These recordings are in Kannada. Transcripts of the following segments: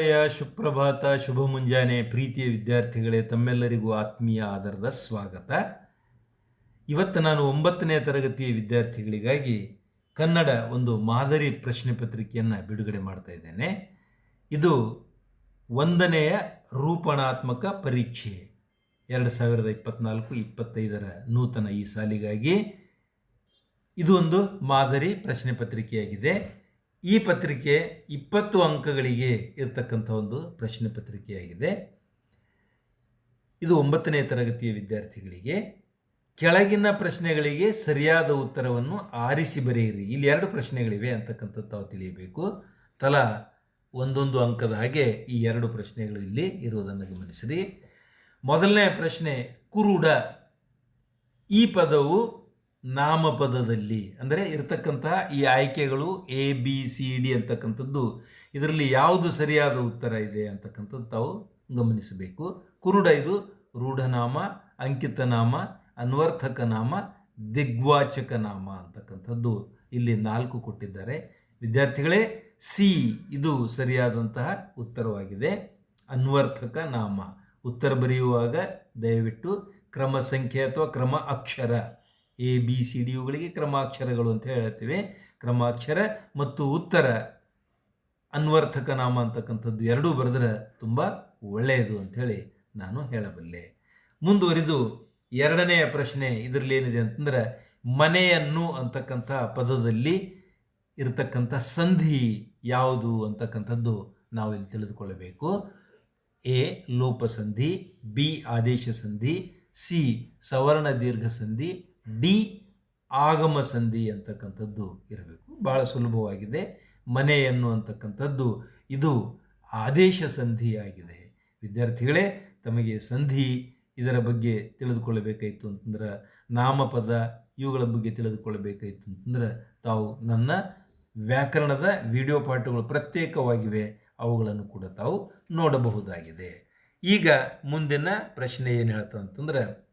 ಜಯ ಸುಪ್ರಭಾತ, ಶುಭ ಮುಂಜಾನೆ ಪ್ರೀತಿಯ ವಿದ್ಯಾರ್ಥಿಗಳೇ, ತಮ್ಮೆಲ್ಲರಿಗೂ ಆತ್ಮೀಯ ಆಧಾರದ ಸ್ವಾಗತ. ಇವತ್ತು ನಾನು ಒಂಬತ್ತನೇ ತರಗತಿಯ ವಿದ್ಯಾರ್ಥಿಗಳಿಗಾಗಿ ಕನ್ನಡ ಒಂದು ಮಾದರಿ ಪ್ರಶ್ನೆ ಪತ್ರಿಕೆಯನ್ನು ಬಿಡುಗಡೆ ಮಾಡ್ತಾ ಇದ್ದೇನೆ. ಇದು ಒಂದನೆಯ ರೂಪಣಾತ್ಮಕ ಪರೀಕ್ಷೆ. ಎರಡು ಸಾವಿರದ ಇಪ್ಪತ್ನಾಲ್ಕು, ಇಪ್ಪತ್ತೈದರ ನೂತನ ಈ ಸಾಲಿಗಾಗಿ ಇದು ಒಂದು ಮಾದರಿ ಪ್ರಶ್ನೆ ಪತ್ರಿಕೆಯಾಗಿದೆ. ಈ ಪತ್ರಿಕೆ ಇಪ್ಪತ್ತು ಅಂಕಗಳಿಗೆ ಇರತಕ್ಕಂಥ ಒಂದು ಪ್ರಶ್ನೆ ಪತ್ರಿಕೆಯಾಗಿದೆ. ಇದು ಒಂಬತ್ತನೇ ತರಗತಿಯ ವಿದ್ಯಾರ್ಥಿಗಳಿಗೆ. ಕೆಳಗಿನ ಪ್ರಶ್ನೆಗಳಿಗೆ ಸರಿಯಾದ ಉತ್ತರವನ್ನು ಆರಿಸಿ ಬರೆಯಿರಿ. ಇಲ್ಲಿ ಎರಡು ಪ್ರಶ್ನೆಗಳಿವೆ ಅಂತಕ್ಕಂಥದ್ದು ತಾವು ತಿಳಿಯಬೇಕು. ತಲಾ ಒಂದೊಂದು ಅಂಕದ ಹಾಗೆ ಈ ಎರಡು ಪ್ರಶ್ನೆಗಳು ಇಲ್ಲಿ ಇರುವುದನ್ನು ಗಮನಿಸಿರಿ. ಮೊದಲನೇ ಪ್ರಶ್ನೆ, ಕುರುಡ ಈ ಪದವು ನಾಮಪದದಲ್ಲಿ ಅಂದರೆ ಇರತಕ್ಕಂತಹ ಈ ಆಯ್ಕೆಗಳು ಎ ಬಿ ಸಿ ಡಿ ಅಂತಕ್ಕಂಥದ್ದು ಇದರಲ್ಲಿ ಯಾವುದು ಸರಿಯಾದ ಉತ್ತರ ಇದೆ ಅಂತಕ್ಕಂಥದ್ದು ತಾವು ಗಮನಿಸಬೇಕು. ಕುರುಡ ಇದು ರೂಢನಾಮ, ಅಂಕಿತನಾಮ ಅನ್ವರ್ಥಕ ನಾಮ ದಿಗ್ವಾಚಕ ನಾಮ ಅಂತಕ್ಕಂಥದ್ದು ಇಲ್ಲಿ ನಾಲ್ಕು ಕೊಟ್ಟಿದ್ದಾರೆ. ವಿದ್ಯಾರ್ಥಿಗಳೇ ಸಿ ಇದು ಸರಿಯಾದಂತಹ ಉತ್ತರವಾಗಿದೆ. ಅನ್ವರ್ಥಕ ನಾಮ ಉತ್ತರ ಬರೆಯುವಾಗ ದಯವಿಟ್ಟು ಕ್ರಮ ಸಂಖ್ಯೆ ಅಥವಾ ಕ್ರಮ ಅಕ್ಷರ ಎ, ಬಿ, ಸಿ, ಡಿ ಇವುಗಳಿಗೆ ಕ್ರಮಾಕ್ಷರಗಳು ಅಂತ ಹೇಳುತ್ತೇವೆ. ಕ್ರಮಾಕ್ಷರ ಮತ್ತು ಉತ್ತರ ಅನ್ವರ್ಥಕ ನಾಮ ಅಂತಕ್ಕಂಥದ್ದು ಎರಡೂ ಬರೆದ್ರೆ ತುಂಬ ಒಳ್ಳೆಯದು ಅಂಥೇಳಿ ನಾನು ಹೇಳಬಲ್ಲೆ. ಮುಂದುವರಿದು ಎರಡನೆಯ ಪ್ರಶ್ನೆ ಇದರಲ್ಲಿ ಏನಿದೆ ಅಂತಂದ್ರೆ ಮನೆಯನ್ನು ಅಂತಕ್ಕಂಥ ಪದದಲ್ಲಿ ಇರತಕ್ಕಂಥ ಸಂಧಿ ಯಾವುದು ಅಂತಕ್ಕಂಥದ್ದು ನಾವು ಇಲ್ಲಿ ತಿಳಿದುಕೊಳ್ಳಬೇಕು. ಎ ಲೋಪ ಸಂಧಿ ಬಿ, ಆದೇಶ ಸಂಧಿ, ಸಿ, ಸವರ್ಣ ದೀರ್ಘ ಸಂಧಿ ಡಿ ಆಗಮ ಸಂಧಿ ಅಂತಕ್ಕಂಥದ್ದು ಇರಬೇಕು. ಭಾಳ ಸುಲಭವಾಗಿದೆ. ಮನೆ ಅಂತಕ್ಕಂಥದ್ದು ಇದು ಆದೇಶ ಸಂಧಿಯಾಗಿದೆ. ವಿದ್ಯಾರ್ಥಿಗಳೇ, ತಮಗೆ ಸಂಧಿ ಇದರ ಬಗ್ಗೆ ತಿಳಿದುಕೊಳ್ಳಬೇಕಾಯಿತು ಅಂತಂದ್ರೆ, ನಾಮಪದ ಇವುಗಳ ಬಗ್ಗೆ ತಿಳಿದುಕೊಳ್ಳಬೇಕಾಯಿತು ಅಂತಂದ್ರೆ, ತಾವು ನನ್ನ ವ್ಯಾಕರಣದ ವಿಡಿಯೋ ಪಾಠಗಳು ಪ್ರತ್ಯೇಕವಾಗಿವೆ, ಅವುಗಳನ್ನು ಕೂಡ ತಾವು ನೋಡಬಹುದಾಗಿದೆ. ಈಗ ಮುಂದಿನ ಪ್ರಶ್ನೆ ಏನು ಹೇಳ್ತಾ ಅಂತಂದ್ರೆ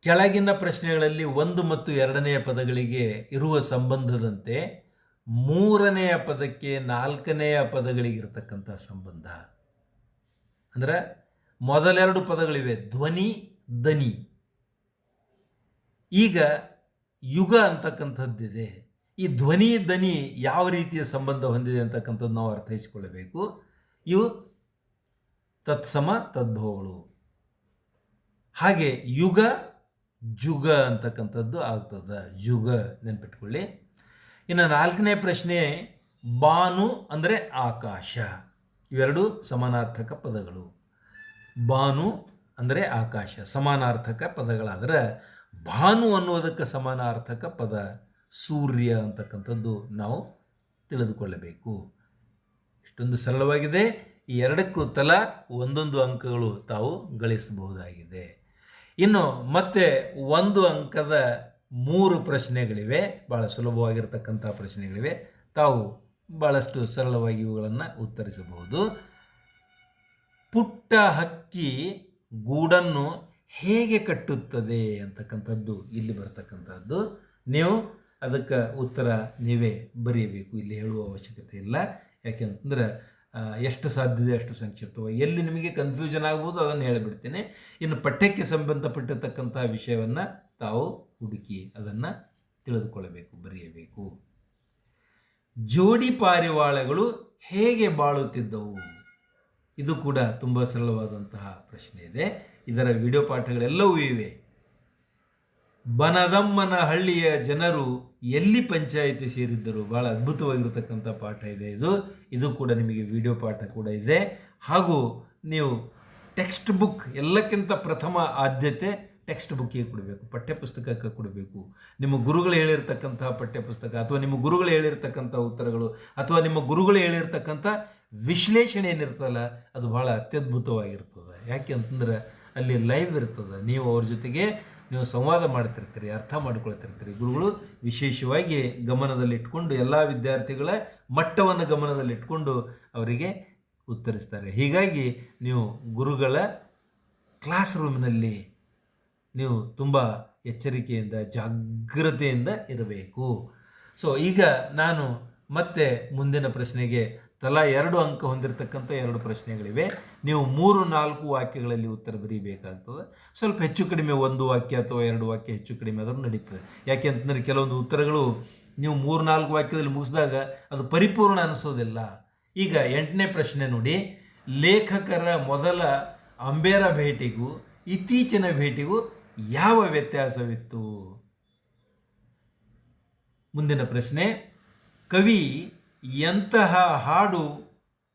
ಕೆಳಗಿನ ಪ್ರಶ್ನೆಗಳಲ್ಲಿ ಒಂದು ಮತ್ತು ಎರಡನೆಯ ಪದಗಳಿಗೆ ಇರುವ ಸಂಬಂಧದಂತೆ ಮೂರನೆಯ ಪದಕ್ಕೆ ನಾಲ್ಕನೆಯ ಪದಗಳಿಗಿರ್ತಕ್ಕಂಥ ಸಂಬಂಧ. ಅಂದ್ರೆ ಮೊದಲೆರಡು ಪದಗಳಿವೆ, ಧ್ವನಿ, ದನಿ. ಈಗ ಯುಗ ಅಂತಕ್ಕಂಥದ್ದಿದೆ. ಈ ಧ್ವನಿ, ದನಿ ಯಾವ ರೀತಿಯ ಸಂಬಂಧ ಹೊಂದಿದೆ ಅಂತಕ್ಕಂಥದ್ದು ನಾವು ಅರ್ಥೈಸಿಕೊಳ್ಳಬೇಕು. ಇವು ತತ್ಸಮ, ತದ್ಭವಗಳು. ಹಾಗೆ ಯುಗ ಜುಗ ಅಂತಕ್ಕಂಥದ್ದು ಆಗ್ತದೆ. ಜುಗ ನೆನ್ಪಿಟ್ಕೊಳ್ಳಿ. ಇನ್ನು ನಾಲ್ಕನೇ ಪ್ರಶ್ನೆ, ಬಾನು ಅಂದರೆ ಆಕಾಶ. ಇವೆರಡು ಸಮಾನಾರ್ಥಕ ಪದಗಳು. ಬಾನು ಅಂದರೆ ಆಕಾಶ, ಸಮಾನಾರ್ಥಕ ಪದಗಳಾದರೆ ಭಾನು ಅನ್ನುವುದಕ್ಕೆ ಸಮಾನಾರ್ಥಕ ಪದ, ಸೂರ್ಯ ಅಂತಕ್ಕಂಥದ್ದು ನಾವು ತಿಳಿದುಕೊಳ್ಳಬೇಕು. ಇಷ್ಟೊಂದು ಸರಳವಾಗಿದೆ. ಈ ಎರಡಕ್ಕೂ ತಲಾ ಒಂದೊಂದು ಅಂಕಗಳು ತಾವು ಗಳಿಸಬಹುದಾಗಿದೆ. ಇನ್ನು ಮತ್ತೆ ಒಂದು ಅಂಕದ ಮೂರು ಪ್ರಶ್ನೆಗಳಿವೆ ಭಾಳ ಸುಲಭವಾಗಿರ್ತಕ್ಕಂಥ ಪ್ರಶ್ನೆಗಳಿವೆ. ತಾವು ಭಾಳಷ್ಟು ಸರಳವಾಗಿ ಇವುಗಳನ್ನು ಉತ್ತರಿಸಬಹುದು. ಪುಟ್ಟ ಹಕ್ಕಿ ಗೂಡನ್ನು ಹೇಗೆ ಕಟ್ಟುತ್ತದೆ ಅಂತಕ್ಕಂಥದ್ದು ಇಲ್ಲಿ ಬರ್ತಕ್ಕಂಥದ್ದು. ನೀವು ಅದಕ್ಕೆ ಉತ್ತರ ನೀವೇ ಬರೆಯಬೇಕು, ಇಲ್ಲಿ ಹೇಳುವ ಅವಶ್ಯಕತೆ ಇಲ್ಲ. ಯಾಕೆಂತಂದ್ರೆ ಎಷ್ಟು ಸಾಧ್ಯತೆ ಅಷ್ಟು ಸಂಕ್ಷಿಪ್ತವಾಗಿ. ಎಲ್ಲಿ ನಿಮಗೆ ಕನ್ಫ್ಯೂಷನ್ ಆಗ್ಬೋದು ಅದನ್ನು ಹೇಳಿಬಿಡ್ತೀನಿ. ಇನ್ನು ಪಠ್ಯಕ್ಕೆ ಸಂಬಂಧಪಟ್ಟಿರ್ತಕ್ಕಂಥ ವಿಷಯವನ್ನು ತಾವು ಹುಡುಕಿ ಅದನ್ನು ತಿಳಿದುಕೊಳ್ಳಬೇಕು, ಬರೆಯಬೇಕು. ಜೋಡಿ ಪಾರಿವಾಳಗಳು ಹೇಗೆ ಬಾಳುತ್ತಿದ್ದವು? ಇದು ಕೂಡ ತುಂಬ ಸರಳವಾದಂತಹ ಪ್ರಶ್ನೆ ಇದೆ. ಇದರ ವಿಡಿಯೋ ಪಾಠಗಳೆಲ್ಲವೂ ಇವೆ. ಬನದಮ್ಮನ ಹಳ್ಳಿಯ ಜನರು ಎಲ್ಲಿ ಪಂಚಾಯಿತಿ ಸೇರಿದ್ದರು? ಬಹಳ ಅದ್ಭುತವಾಗಿರತಕ್ಕಂಥ ಪಾಠ ಇದೆ ಇದು. ಇದು ಕೂಡ ನಿಮಗೆ ವಿಡಿಯೋ ಪಾಠ ಕೂಡ ಇದೆ. ಹಾಗೂ ನೀವು ಟೆಕ್ಸ್ಟ್ ಬುಕ್ ಎಲ್ಲಕ್ಕಿಂತ ಪ್ರಥಮ ಆದ್ಯತೆ ಟೆಕ್ಸ್ಟ್ ಬುಕ್ಕಿಗೆ ಕೊಡಬೇಕು, ಪಠ್ಯಪುಸ್ತಕಕ್ಕೆ ಕೊಡಬೇಕು. ನಿಮ್ಮ ಗುರುಗಳು ಹೇಳಿರ್ತಕ್ಕಂಥ ಪಠ್ಯಪುಸ್ತಕ ಅಥವಾ ನಿಮ್ಮ ಗುರುಗಳು ಹೇಳಿರ್ತಕ್ಕಂಥ ಉತ್ತರಗಳು ಅಥವಾ ನಿಮ್ಮ ಗುರುಗಳು ಹೇಳಿರ್ತಕ್ಕಂಥ ವಿಶ್ಲೇಷಣೆ ಏನಿರ್ತಲ್ಲ ಅದು ಬಹಳ ಅತ್ಯದ್ಭುತವಾಗಿರ್ತದೆ. ಯಾಕೆ ಅಂತಂದ್ರೆ ಅಲ್ಲಿ ಲೈವ್ ಇರ್ತದೆ. ನೀವು ಅವ್ರ ಜೊತೆಗೆ ನೀವು ಸಂವಾದ ಮಾಡ್ತಿರ್ತೀರಿ, ಅರ್ಥ ಮಾಡ್ಕೊಳ್ತಿರ್ತೀರಿ. ಗುರುಗಳು ವಿಶೇಷವಾಗಿ ಗಮನದಲ್ಲಿಟ್ಕೊಂಡು ಎಲ್ಲ ವಿದ್ಯಾರ್ಥಿಗಳ ಮಟ್ಟವನ್ನು ಗಮನದಲ್ಲಿಟ್ಕೊಂಡು ಅವರಿಗೆ ಉತ್ತರಿಸ್ತಾರೆ. ಹೀಗಾಗಿ ನೀವು ಗುರುಗಳ ಕ್ಲಾಸ್ ರೂಮ್ನಲ್ಲಿ ನೀವು ತುಂಬ ಎಚ್ಚರಿಕೆಯಿಂದ, ಜಾಗ್ರತೆಯಿಂದ ಇರಬೇಕು. ಸೊ ಈಗ ನಾನು ಮತ್ತೆ ಮುಂದಿನ ಪ್ರಶ್ನೆಗೆ ತಲಾ ಎರಡು ಅಂಕ ಹೊಂದಿರತಕ್ಕಂಥ ಎರಡು ಪ್ರಶ್ನೆಗಳಿವೆ. ನೀವು ಮೂರು, ನಾಲ್ಕು ವಾಕ್ಯಗಳಲ್ಲಿ ಉತ್ತರ ಬರೀಬೇಕಾಗ್ತದೆ. ಸ್ವಲ್ಪ ಹೆಚ್ಚು ಕಡಿಮೆ ಒಂದು ವಾಕ್ಯ ಅಥವಾ ಎರಡು ವಾಕ್ಯ ಹೆಚ್ಚು ಕಡಿಮೆ ಆದರೂ ನಡೀತದೆ. ಯಾಕೆ ಅಂತಂದರೆ ಕೆಲವೊಂದು ಉತ್ತರಗಳು ನೀವು ಮೂರು, ನಾಲ್ಕು ವಾಕ್ಯದಲ್ಲಿ ಮುಗಿಸಿದಾಗ ಅದು ಪರಿಪೂರ್ಣ ಅನಿಸೋದಿಲ್ಲ. ಈಗ ಎಂಟನೇ ಪ್ರಶ್ನೆ ನೋಡಿ. ಲೇಖಕರ ಮೊದಲ ಅಂಬೇರ ಭೇಟಿಗೂ ಇತ್ತೀಚಿನ ಭೇಟಿಗೂ ಯಾವ ವ್ಯತ್ಯಾಸವಿತ್ತು? ಮುಂದಿನ ಪ್ರಶ್ನೆ. ಕವಿ ಎಂತಹ ಹಾಡು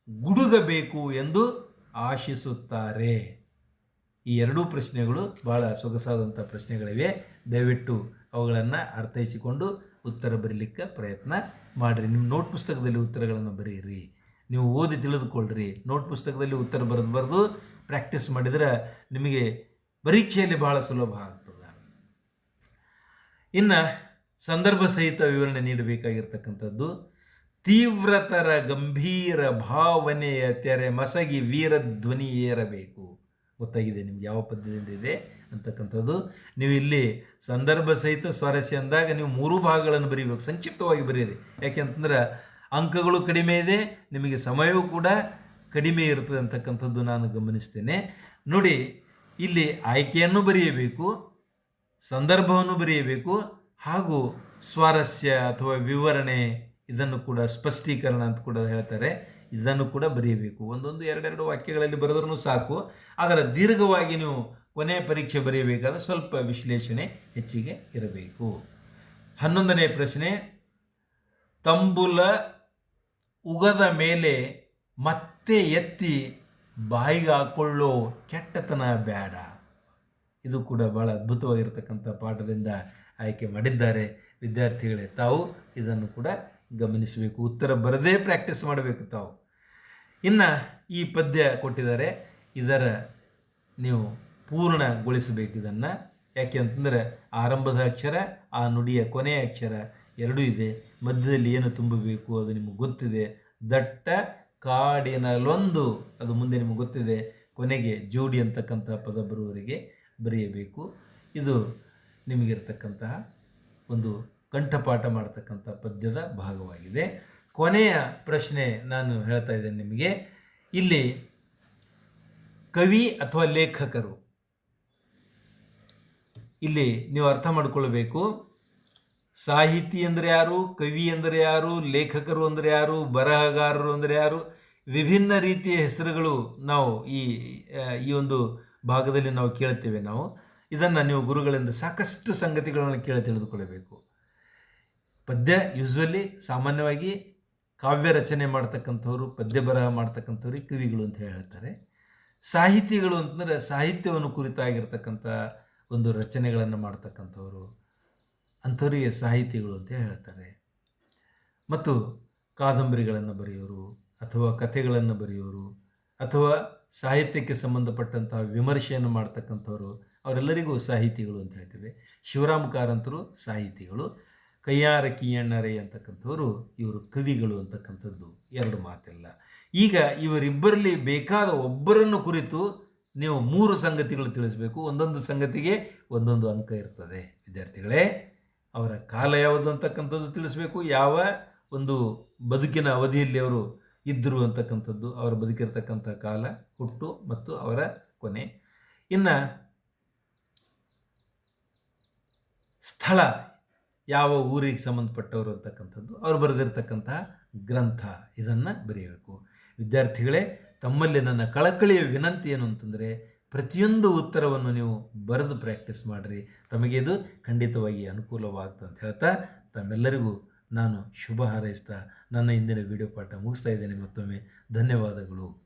ಗುಡುಗಬೇಕು ಎಂದು ಆಶಿಸುತ್ತಾರೆ? ಈ ಎರಡೂ ಪ್ರಶ್ನೆಗಳು ಬಹಳ ಸೊಗಸಾದಂಥ ಪ್ರಶ್ನೆಗಳಿವೆ. ದಯವಿಟ್ಟು ಅವುಗಳನ್ನು ಅರ್ಥೈಸಿಕೊಂಡು ಉತ್ತರ ಬರೀಲಿಕ್ಕೆ ಪ್ರಯತ್ನ ಮಾಡಿರಿ. ನಿಮ್ಮ ನೋಟ್ ಪುಸ್ತಕದಲ್ಲಿ ಉತ್ತರಗಳನ್ನು ಬರೆಯಿರಿ ನೀವು ಓದಿ ತಿಳಿದುಕೊಳ್ಳ್ರಿ. ನೋಟ್ ಪುಸ್ತಕದಲ್ಲಿ ಉತ್ತರ ಬರೆದು ಬರೆದು ಪ್ರಾಕ್ಟೀಸ್ ಮಾಡಿದರೆ ನಿಮಗೆ ಪರೀಕ್ಷೆಯಲ್ಲಿ ಬಹಳ ಸುಲಭ ಆಗ್ತದೆ. ಇನ್ನು ಸಂದರ್ಭ ಸಹಿತ ವಿವರಣೆ ನೀಡಬೇಕಾಗಿರ್ತಕ್ಕಂಥದ್ದು ತೀವ್ರತರ ಗಂಭೀರ ಭಾವನೆಯ ತೆರೆ ಮಸಗಿ ವೀರ ಧ್ವನಿ ಏರಬೇಕು ಗೊತ್ತಾಗಿದೆ ನಿಮ್ಗೆ ಯಾವ ಪದ್ಯದಿಂದ ಇದೆ ಅಂತಕ್ಕಂಥದ್ದು. ನೀವು ಇಲ್ಲಿ ಸಂದರ್ಭ ಸಹಿತ ಸ್ವಾರಸ್ಯ ಅಂದಾಗ ನೀವು ಮೂರು ಭಾಗಗಳನ್ನು ಬರೀಬೇಕು. ಸಂಕ್ಷಿಪ್ತವಾಗಿ ಬರೀರಿ. ಯಾಕೆಂತಂದ್ರೆ ಅಂಕಗಳು ಕಡಿಮೆ ಇದೆ, ನಿಮಗೆ ಸಮಯವೂ ಕೂಡ ಕಡಿಮೆ ಇರ್ತದೆ ಅಂತಕ್ಕಂಥದ್ದು ನಾನು ಗಮನಿಸ್ತೇನೆ. ನೋಡಿ, ಇಲ್ಲಿ ಆಯ್ಕೆಯನ್ನು ಬರೆಯಬೇಕು, ಸಂದರ್ಭವನ್ನು ಬರೆಯಬೇಕು ಹಾಗೂ ಸ್ವಾರಸ್ಯ ಅಥವಾ ವಿವರಣೆ ಇದನ್ನು ಕೂಡ ಸ್ಪಷ್ಟೀಕರಣ ಅಂತ ಕೂಡ ಹೇಳ್ತಾರೆ. ಇದನ್ನು ಕೂಡ ಬರೆಯಬೇಕು ಒಂದೊಂದು ಎರಡೆರಡು ವಾಕ್ಯಗಳಲ್ಲಿ ಬರೆದ್ರೂ ಸಾಕು. ಅದರ ದೀರ್ಘವಾಗಿ ನೀವು ಕೊನೆಯ ಪರೀಕ್ಷೆ ಬರೆಯಬೇಕಾದ್ರೆ ಸ್ವಲ್ಪ ವಿಶ್ಲೇಷಣೆ ಹೆಚ್ಚಿಗೆ ಇರಬೇಕು. ಹನ್ನೊಂದನೇ ಪ್ರಶ್ನೆ, ತಂಬುಲ ಉಗದ ಮೇಲೆ ಮತ್ತೆ ಎತ್ತಿ ಬಾಯಿಗೆ ಹಾಕೊಳ್ಳೋ ಕೆಟ್ಟತನ ಬೇಡ ಇದು ಕೂಡ ಭಾಳ ಅದ್ಭುತವಾಗಿರ್ತಕ್ಕಂಥ ಪಾಠದಿಂದ ಆಯ್ಕೆ ಮಾಡಿದ್ದಾರೆ ವಿದ್ಯಾರ್ಥಿಗಳೇ. ತಾವು ಇದನ್ನು ಕೂಡ ಗಮನಿಸಬೇಕು. ಉತ್ತರ ಬರದೇ ಪ್ರಾಕ್ಟೀಸ್ ಮಾಡಬೇಕು ತಾವು. ಇನ್ನು ಈ ಪದ್ಯ ಕೊಟ್ಟಿದ್ದಾರೆ. ಇದರ ನೀವು ಪೂರ್ಣಗೊಳಿಸಬೇಕು ಇದನ್ನು. ಯಾಕೆ ಅಂತಂದರೆ ಆರಂಭದ ಅಕ್ಷರ, ಆ ನುಡಿಯ ಕೊನೆಯ ಅಕ್ಷರ ಎರಡೂ ಇದೆ. ಮಧ್ಯದಲ್ಲಿ ಏನು ತುಂಬಬೇಕು ಅದು ನಿಮಗೆ ಗೊತ್ತಿದೆ. ದಟ್ಟ ಕಾಡಿನಲ್ಲೊಂದು ಅದು ಮುಂದೆ ನಿಮಗೆ ಗೊತ್ತಿದೆ. ಕೊನೆಗೆ ಜೋಡಿ ಅಂತಕ್ಕಂಥ ಪದ ಬರುವವರಿಗೆ ಬರೆಯಬೇಕು. ಇದು ನಿಮಗಿರ್ತಕ್ಕಂತಹ ಒಂದು ಕಂಠಪಾಠ ಮಾಡ್ತಕ್ಕಂಥ ಪದ್ಯದ ಭಾಗವಾಗಿದೆ. ಕೊನೆಯ ಪ್ರಶ್ನೆ ನಾನು ಹೇಳ್ತಾ ಇದ್ದೇನೆ ನಿಮಗೆ. ಇಲ್ಲಿ ಕವಿ ಅಥವಾ ಲೇಖಕರು, ಇಲ್ಲಿ ನೀವು ಅರ್ಥ ಮಾಡಿಕೊಳ್ಬೇಕು. ಸಾಹಿತಿ ಅಂದರೆ ಯಾರು, ಕವಿ ಅಂದರೆ ಯಾರು, ಲೇಖಕರು ಅಂದರೆ ಯಾರು, ಬರಹಗಾರರು ಅಂದರೆ ಯಾರು, ವಿಭಿನ್ನ ರೀತಿಯ ಹೆಸರುಗಳು ನಾವು ಈ ಈ ಒಂದು ಭಾಗದಲ್ಲಿ ನಾವು ಕೇಳ್ತೇವೆ ನಾವು. ಇದನ್ನು ನೀವು ಗುರುಗಳಿಂದ ಸಾಕಷ್ಟು ಸಂಗತಿಗಳನ್ನು ಕೇಳಿ ತಿಳಿದುಕೊಳ್ಳಬೇಕು. ಪದ್ಯ ಯೂಸ್ವಲಿ ಸಾಮಾನ್ಯವಾಗಿ ಕಾವ್ಯ ರಚನೆ ಮಾಡ್ತಕ್ಕಂಥವ್ರು, ಪದ್ಯ ಬರಹ ಮಾಡ್ತಕ್ಕಂಥವ್ರಿಗೆ ಕವಿಗಳು ಅಂತ ಹೇಳ್ತಾರೆ. ಸಾಹಿತಿಗಳು ಅಂತಂದರೆ ಸಾಹಿತ್ಯವನ್ನು ಕುರಿತಾಗಿರ್ತಕ್ಕಂಥ ಒಂದು ರಚನೆಗಳನ್ನು ಮಾಡ್ತಕ್ಕಂಥವ್ರು, ಅಂಥವರಿಗೆ ಸಾಹಿತಿಗಳು ಅಂತ ಹೇಳ್ತಾರೆ. ಮತ್ತು ಕಾದಂಬರಿಗಳನ್ನು ಬರೆಯೋರು, ಅಥವಾ ಕಥೆಗಳನ್ನು ಬರೆಯೋರು, ಅಥವಾ ಸಾಹಿತ್ಯಕ್ಕೆ ಸಂಬಂಧಪಟ್ಟಂತಹ ವಿಮರ್ಶೆಯನ್ನು ಮಾಡ್ತಕ್ಕಂಥವ್ರು, ಅವರೆಲ್ಲರಿಗೂ ಸಾಹಿತಿಗಳು ಅಂತ ಹೇಳ್ತೇವೆ. ಶಿವರಾಮ ಕಾರಂತರು ಸಾಹಿತಿಗಳು. ಕೈಯಾರ ಕಿಯಣ್ಣರೇ ಅಂತಕ್ಕಂಥವರು ಇವರು ಕವಿಗಳು ಅಂತಕ್ಕಂಥದ್ದು ಎರಡು ಮಾತಿಲ್ಲ. ಈಗ ಇವರಿಬ್ಬರಲ್ಲಿ ಬೇಕಾದ ಒಬ್ಬರನ್ನು ಕುರಿತು ನೀವು ಮೂರು ಸಂಗತಿಗಳು ತಿಳಿಸಬೇಕು. ಒಂದೊಂದು ಸಂಗತಿಗೆ ಒಂದೊಂದು ಅಂಕ ಇರ್ತದೆ. ವಿದ್ಯಾರ್ಥಿಗಳೇ, ಅವರ ಕಾಲ ಯಾವುದು ಅಂತಕ್ಕಂಥದ್ದು ತಿಳಿಸಬೇಕು. ಯಾವ ಒಂದು ಬದುಕಿನ ಅವಧಿಯಲ್ಲಿ ಅವರು ಇದ್ದರು ಅಂತಕ್ಕಂಥದ್ದು, ಅವರ ಬದುಕಿರ್ತಕ್ಕಂಥ ಕಾಲ, ಹುಟ್ಟು ಮತ್ತು ಅವರ ಕೊನೆ. ಇನ್ನು ಸ್ಥಳ ಯಾವ ಊರಿಗೆ ಸಂಬಂಧಪಟ್ಟವರು ಅಂತಕ್ಕಂಥದ್ದು, ಅವರು ಬರೆದಿರ್ತಕ್ಕಂತಹ ಗ್ರಂಥ ಇದನ್ನು ಬರೆಯಬೇಕು. ವಿದ್ಯಾರ್ಥಿಗಳೇ, ತಮ್ಮಲ್ಲಿ ನನ್ನ ಕಳಕಳಿಯ ವಿನಂತಿ ಏನು ಅಂತಂದರೆ, ಪ್ರತಿಯೊಂದು ಉತ್ತರವನ್ನು ನೀವು ಬರೆದು ಪ್ರಾಕ್ಟೀಸ್ ಮಾಡಿರಿ. ತಮಗೆ ಇದು ಖಂಡಿತವಾಗಿ ಅನುಕೂಲವಾಗ್ತದೆ ಅಂತ ಹೇಳ್ತಾ, ತಮ್ಮೆಲ್ಲರಿಗೂ ನಾನು ಶುಭ ಹಾರೈಸ್ತಾ, ನನ್ನ ಇಂದಿನ ವಿಡಿಯೋ ಪಾಠ ಮುಗಿಸ್ತಾ ಇದ್ದೇನೆ. ಮತ್ತೊಮ್ಮೆ ಧನ್ಯವಾದಗಳು.